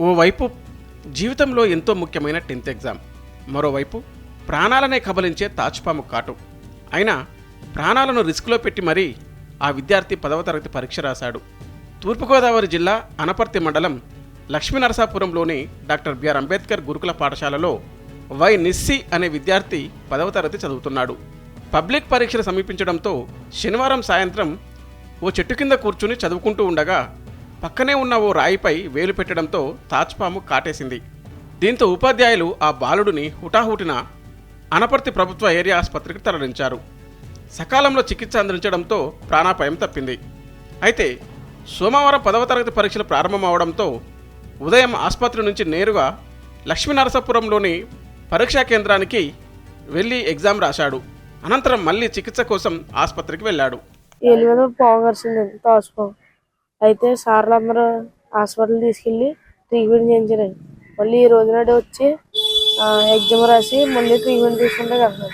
ఓవైపు జీవితంలో ఎంతో ముఖ్యమైన టెన్త్ ఎగ్జామ్. మరోవైపు ప్రాణాలనే కబలించే తాచుపాము కాటు. అయినా ప్రాణాలను రిస్క్లో పెట్టి మరీ ఆ విద్యార్థి పదవ తరగతి పరీక్ష రాశాడు. తూర్పుగోదావరి జిల్లా అనపర్తి మండలం లక్ష్మీనరసాపురంలోని డాక్టర్ బిఆర్ అంబేద్కర్ గురుకుల పాఠశాలలో వై నిస్సి అనే విద్యార్థి పదవ తరగతి చదువుతున్నాడు. పబ్లిక్ పరీక్షలు సమీపించడంతో శనివారం సాయంత్రం ఓ చెట్టు కింద కూర్చుని చదువుకుంటూ ఉండగా పక్కనే ఉన్న ఓ రాయిపై వేలు పెట్టడంతో తాజ్పాము కాటేసింది. దీంతో ఉపాధ్యాయులు ఆ బాలుడిని హుటాహుటిన అనపర్తి ప్రభుత్వ ఏరియా ఆసుపత్రికి తరలించారు. సకాలంలో చికిత్స అందించడంతో ప్రాణాపాయం తప్పింది. అయితే సోమవారం పదవ తరగతి పరీక్షలు ప్రారంభమవడంతో ఉదయం ఆసుపత్రి నుంచి నేరుగా లక్ష్మీనరసాపురంలోని పరీక్షా కేంద్రానికి వెళ్ళి ఎగ్జామ్ రాశాడు. అనంతరం మళ్ళీ చికిత్స కోసం ఆసుపత్రికి వెళ్ళాడు. అయితే సార్లు అందరూ హాస్పిటల్ తీసుకెళ్ళి ట్రీట్మెంట్ చేయించారండి మళ్ళీ ఈ రోజు నాడు వచ్చి ఎగ్జామ్ రాసి మళ్ళీ ట్రీట్మెంట్ తీసుకుంటే కదా